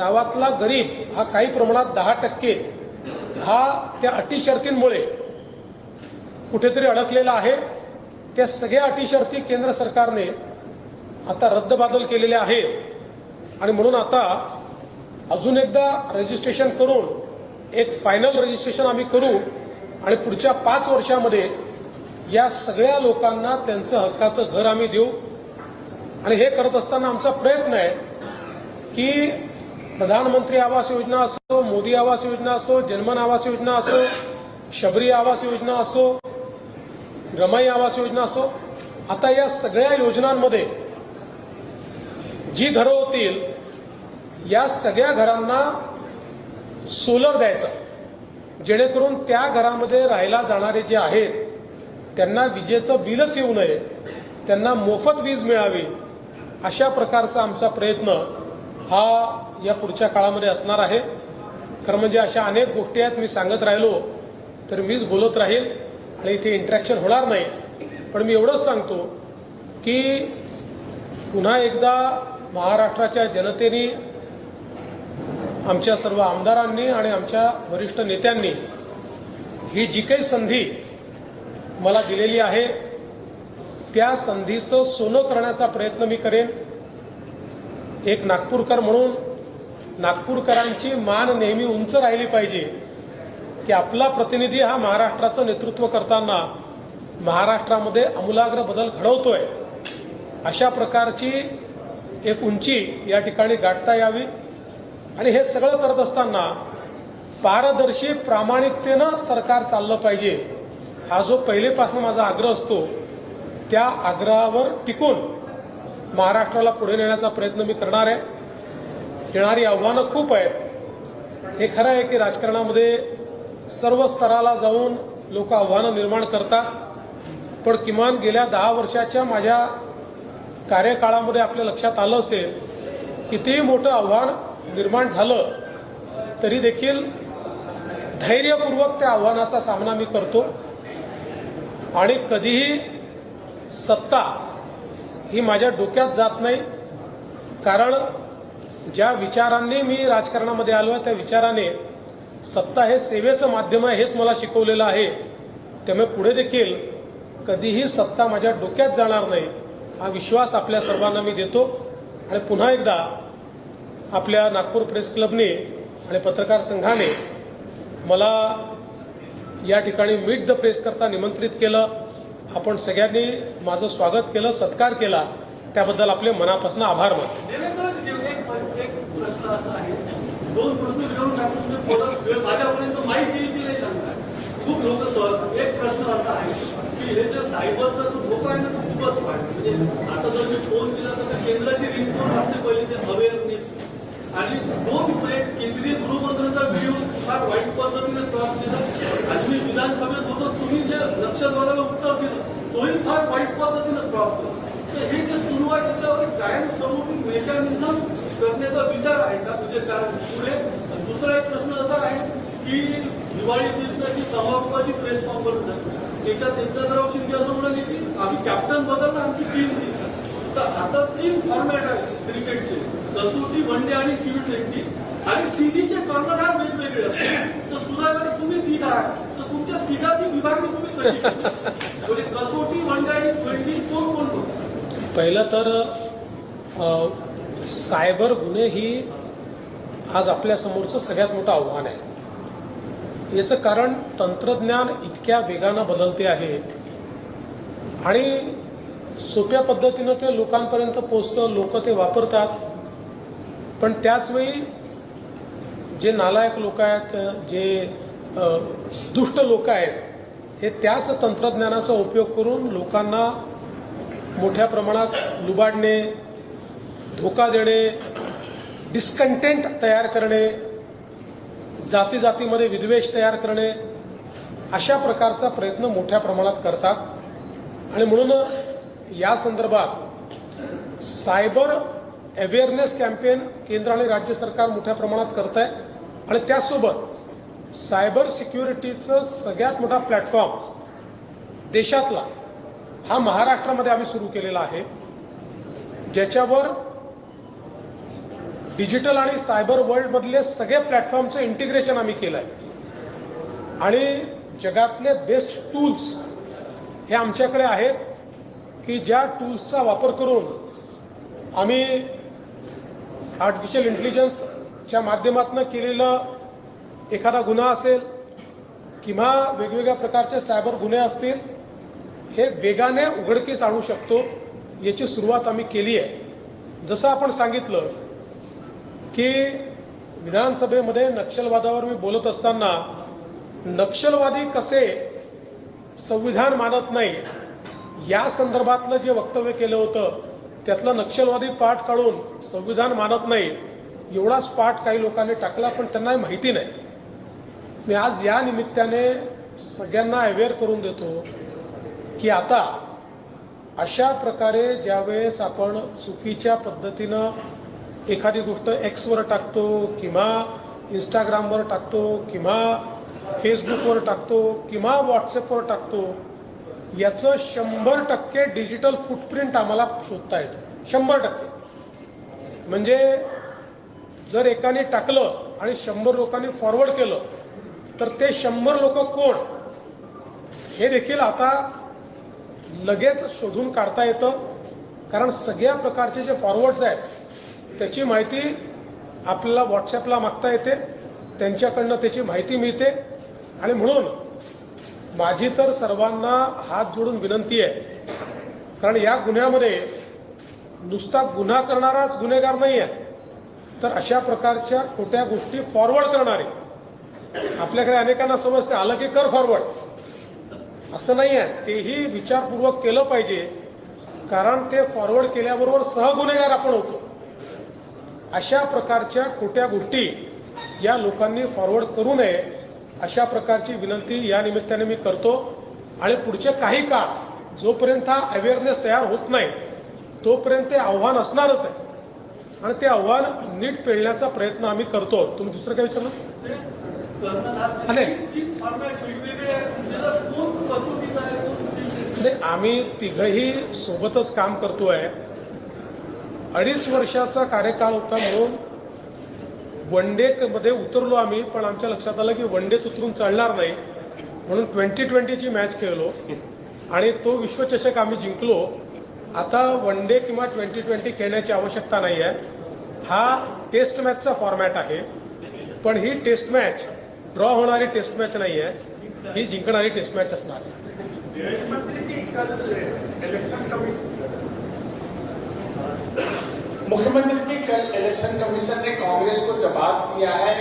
गावातला गरीब हा काही प्रमाणात दहा टक्के हा त्या अटी शर्तींमुळे कुठेतरी अडकलेला आहे. त्या सगळ्या अटी शर्ती केंद्र सरकारने आता रद्दबादल केलेल्या आहेत. आणि म्हणून आता अजून एकदा रजिस्ट्रेशन करून एक फायनल रजिस्ट्रेशन आम्ही करू आणि पुढच्या पाच वर्षामध्ये या सगळ्या लोकांना त्यांचं हक्काचं घर आम्ही देऊ. आणि हे करत असताना आमचा प्रयत्न आहे की प्रधानमंत्री आवास योजना असो मोदी आवास योजना असो जनमन आवास योजना असो शबरी आवास योजना असो रमाई आवास योजना असो आता या सगळ्या योजनांमध्ये जी घरं होतील या सगळ्या घरांना सोलर द्यायचं. जेणेकरून त्या घरामध्ये राहायला जाणारे जे आहेत त्यांना विजेचं बिलच येऊ नये त्यांना मोफत वीज मिळावी अशा प्रकारचा आमचा प्रयत्न हा या पुढच्या काळामध्ये असणार आहे. खरं म्हणजे अशा अनेक गोष्टी आहेत मी सांगत राहिलो तर मीच बोलत राहील आणि इथे इंटरॅक्शन होणार नाही. पण मी एवढंच सांगतो की पुन्हा एकदा महाराष्ट्राच्या जनतेने आमच्या सर्व आमदारांनी आणि आमच्या वरिष्ठ नेत्यांनी ही जी काही संधी मला दिलेली आहे त्या संधीचं सोनं करण्याचा प्रयत्न मी करेन. एक नागपूरकर म्हणून नागपूरकरांची मान नेहमी उंच राहिली पाहिजे की आपला प्रतिनिधी हा महाराष्ट्राचं नेतृत्व करताना महाराष्ट्रामध्ये आमूलाग्र बदल घडवतोय अशा प्रकारची एक उंची या ठिकाणी गाठता यावी. आणि हे सगळं करत असताना पारदर्शी प्रामाणिकतेनं सरकार चाललं पाहिजे हा जो पहिलेपासून माझा आग्रह असतो त्या आग्रहावर टिकून महाराष्ट्राला पुढे नेण्याचा प्रयत्न मी करणार आहे. येणारी आव्हानं खूप आहेत. हे खरं आहे की राजकारणामध्ये सर्व स्तराला जाऊन लोक आव्हानं निर्माण करतात. पण किमान गेल्या दहा वर्षाच्या माझ्या कार्यकाळामध्ये आपल्या लक्षात आलं असेल कितीही मोठं आव्हान निर्माण झालं तरी देखील धैर्यपूर्वक त्या आव्हानाचा सामना मी करतो. आणि कधीही सत्ता ही माझ्या डोक्यात जात नाही कारण ज्या विचारांनी मी राजकारणामध्ये आलो आहे त्या विचाराने सत्ता हे सेवेचं माध्यम आहे हेच मला शिकवलेलं आहे. त्यामुळे पुढे देखील कधीही सत्ता माझ्या डोक्यात जाणार नाही हा विश्वास आपल्या सर्वांना मी देतो. आणि पुन्हा एकदा आपल्या नागपूर प्रेस क्लबने आणि पत्रकार संघाने मला या ठिकाणी मीट द प्रेस करता निमंत्रित केलं. आपण सगळ्यांनी माझं स्वागत केलं सत्कार केला. त्याबद्दल आपले मनापासून आभार मानतो. प्रश्न असा आहे दोन प्रश्न घेऊन टाकून तुम्ही थोडा वेळ माझ्यापर्यंत माहिती येईल की नाही सांगणार. खूप लोक सर एक प्रश्न असा आहे की हे जे सायबरचा जो धोका आहे ना तो खूपच वाढतो म्हणजे आता जर मी फोन केला तर केंद्राची रिंगटोन असते पहिले ते अवेअरनेस. आणि दोन एक केंद्रीय गृहमंत्र्यांचा व्हिडिओ फार वाईट पद्धतीने क्रॉप केला. आणि मी विधानसभेत होतो तुम्ही जे नक्षलवादाला उत्तर दिलं तोही फार वाईट पद्धतीने क्रॉप केला. तर हे जे सुरू आहे त्याच्यावर कायमस्वरूपी मेकॅनिझम करण्याचा विचार आहे का? म्हणजे कारण पुढे दुसरा एक प्रश्न असा आहे की दिवाळी दिसण्याची समारोपाची प्रेस कॉन्फरन्स आहे. त्याच्यात एकनाथराव शिंदे असं म्हणून येतील आम्ही कॅप्टन बदलला आमची तीन दिवसात तर आता तीन फॉर्मॅट आहे क्रिकेटचे. कसोटी वनडे आणि टी ट्वेंटी आणि तिन्हीचे कर्णधार वेगवेगळे असतात. तर सुदैवाने तुम्ही तिघ आहात. तर तुमच्या तिघाची विभागणी तुम्ही कशी म्हणजे कसोटी वनडे आणि ट्वेंटी कोण कोण पहिलं तर सायबर गुन्हे ही आज आपल्यासमोरचं सगळ्यात मोठं आव्हान आहे. याचं कारण तंत्रज्ञान इतक्या वेगानं बदलते आहे आणि सोप्या पद्धतीनं ते लोकांपर्यंत पोचतं लोक ते वापरतात. पण त्याचवेळी जे नालायक लोक आहेत जे दुष्ट लोक आहेत हे त्याच तंत्रज्ञानाचा उपयोग करून लोकांना मोठ्या प्रमाणात लुबाडणे धोका देणे डिस्कंटेंट तयार करणे जाती जातीमध्ये विद्वेष तयार करणे अशा प्रकारचा प्रयत्न मोठ्या प्रमाणात करतात. आणि म्हणून या संदर्भात सायबर अवेअरनेस कॅम्पेन केंद्र आणि राज्य सरकार मोठ्या प्रमाणात करत आहे आणि त्याचसोबत सायबर सिक्युरिटीचं सगळ्यात मोठा प्लॅटफॉर्म देशातला हा महाराष्ट्रामध्ये आम्ही सुरू केलेला आहे. ज्याच्यावर डिजिटल आणि सायबर वर्ल्डमधले सगळे प्लॅटफॉर्मचं इंटिग्रेशन आम्ही केलं आहे आणि जगातले बेस्ट टूल्स हे आमच्याकडे आहेत की ज्या टूल्सचा वापर करून आम्ही आर्टिफिशियल इंटेलिजन्सच्या माध्यमातून केलेलं एखादा गुन्हा असेल किंवा वेगवेगळ्या प्रकारचे सायबर गुन्हे असतील हे वेगाने उघडकीस आणू शकतो याची सुरुवात आम्ही केली आहे जसं आपण सांगितलं की विधानसभेमध्ये नक्षलवादावर मी बोलत असताना नक्षलवादी कसे संविधान मानत नाही या संदर्भातलं जे वक्तव्य केलं होतं त्यातलं नक्षलवादी पाठ काढून संविधान मानत नाही एवढाच पाठ काही लोकांनी टाकला पण त्यांना माहिती नाही. मी आज या निमित्ताने सगळ्यांना अवेअर करून देतो की आता अशा प्रकारे ज्यावेळेस आपण चुकीच्या पद्धतीनं एखादी गोष्ट एक्सवर टाकतो किंवा इंस्टाग्रामवर टाकतो किंवा फेसबुकवर टाकतो किंवा व्हॉट्सअपवर टाकतो याचं शंभर टक्के डिजिटल फुटप्रिंट आम्हाला शोधता येतं. शंभर टक्के. म्हणजे जर एकाने टाकलं आणि शंभर लोकांनी फॉरवर्ड केलं तर ते शंभर लोक कोण? हे देखील आता लगेच शोधून काढता येतं. कारण सगळ्या प्रकारचे जे फॉरवर्ड्स आहेत त्याची माहिती आपल्याला व्हॉट्सॲपला मागता येते त्यांच्याकडनं त्याची माहिती मिळते. आणि म्हणून माझी तर सर्वांना हात जोडून विनंती आहे कारण या गुन्ह्यामध्ये नुसता गुन्हा करणाराच गुन्हेगार नाही आहे तर अशा प्रकारच्या खोट्या गोष्टी फॉरवर्ड करणारे आपल्याकडे अनेकांना समजते आलं की कर फॉरवर्ड असं नाही आहे तेही विचारपूर्वक केलं पाहिजे कारण ते फॉरवर्ड केल्याबरोबर सहगुन्हेगार आपण होतो. अशा प्रकारच्या खोट्या गोष्टी या लोकांनी फॉरवर्ड करू नये अशा प्रकारची विनंती या निमित्ताने मी करतो. आणि पुढचे काही काळ जोपर्यंत हा अवेअरनेस तयार होत नाही तोपर्यंत ते आव्हान असणारच आहे. आणि ते आव्हान नीट पेळण्याचा प्रयत्न आम्ही करतो. तुम्ही दुसरं काय विचारलं? नाही आम्ही तिघही सोबतच काम करतोय. अडीच वर्षाचा कार्यकाळ होता म्हणून वन उतरलो आम्ही पण आमच्या लक्षात आलं की वनडेत उतरून चालणार नाही. म्हणून ट्वेंटी ट्वेंटीची मॅच खेळलो आणि तो विश्वचषक आम्ही जिंकलो. आता वन डे किंवा ट्वेंटी ट्वेंटी खेळण्याची आवश्यकता नाही आहे हा टेस्ट मॅचचा फॉर्मॅट आहे. पण ही टेस्ट मॅच ड्रॉ होणारी टेस्ट मॅच नाही आहे ही जिंकणारी टेस्ट मॅच असणार. आहे. मुख्यमंत्री जी कल इलेक्शन कमीशन ने कांग्रेस को जवाब दिया है